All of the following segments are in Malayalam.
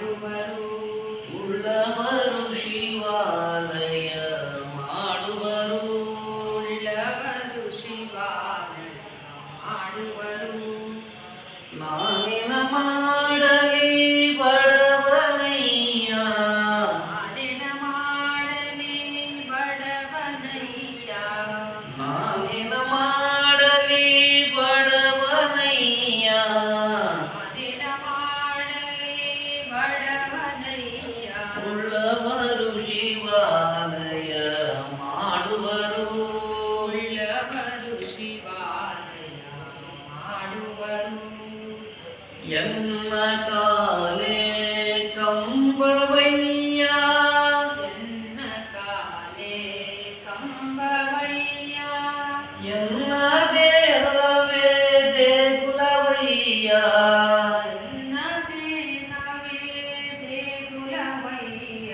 நாடுவரும் உள்ளவர் എന്ന കാലേ കമ്പവയ്യ. എന്ന കാലേ ദേകുലവയ്യ എന്ന ദേഹവേ ദേകുലവയ്യ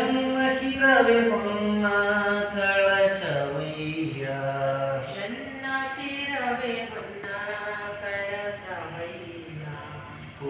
എന്ന ശിരവേ പൊന്ന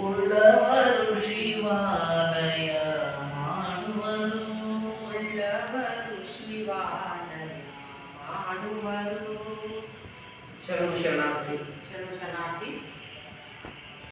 ಉಳ್ಳವರು ಶಿವಾಲಯ ಮಾಡುವರು ಉಳ್ಳವರು ಶಿವಾಲಯ ಮಾಡುವರು ಶರಣು ಶರಣಾರ್ಥಿ ಶರಣು ಶರಣಾರ್ಥಿ